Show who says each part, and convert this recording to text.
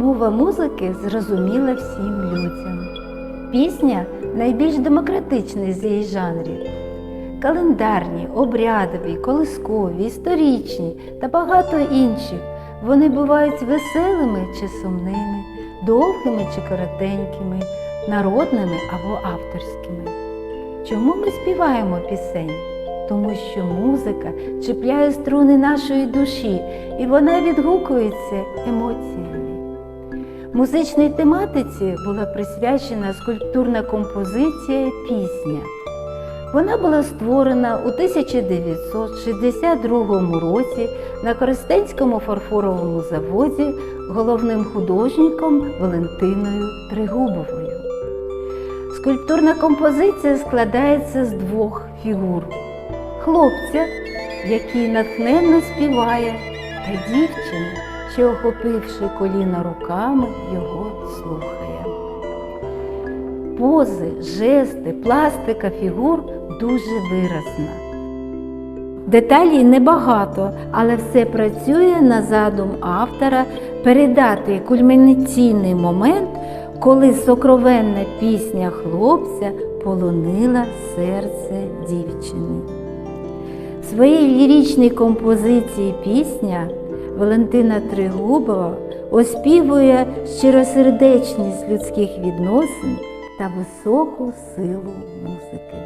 Speaker 1: мова музики зрозуміла всім людям. Пісня найбільш демократичний з її жанрів. Календарні, обрядові, колискові, історичні та багато інших. Вони бувають веселими чи сумними, довгими чи коротенькими, народними або авторськими. Чому ми співаємо пісень? Тому що музика чіпляє струни нашої душі і вона відгукується емоціями. Музичній тематиці була присвячена скульптурна композиція Пісня. Вона була створена у 1962 році на Коростенському фарфоровому заводі головним художником Валентиною Тригубовою. Скульптурна композиція складається з двох фігур: хлопця, який натхненно співає, та дівчини, що, охопивши коліна руками, його слухає. Пози, жести, пластика фігур дуже виразна. Деталей небагато, але все працює на задум автора передати кульмінаційний момент, коли сокровенна пісня хлопця полонила серце дівчини. Своїй ліричній композиції пісня Валентина Тригубова оспівує щиросердечність людських відносин та високу силу музики.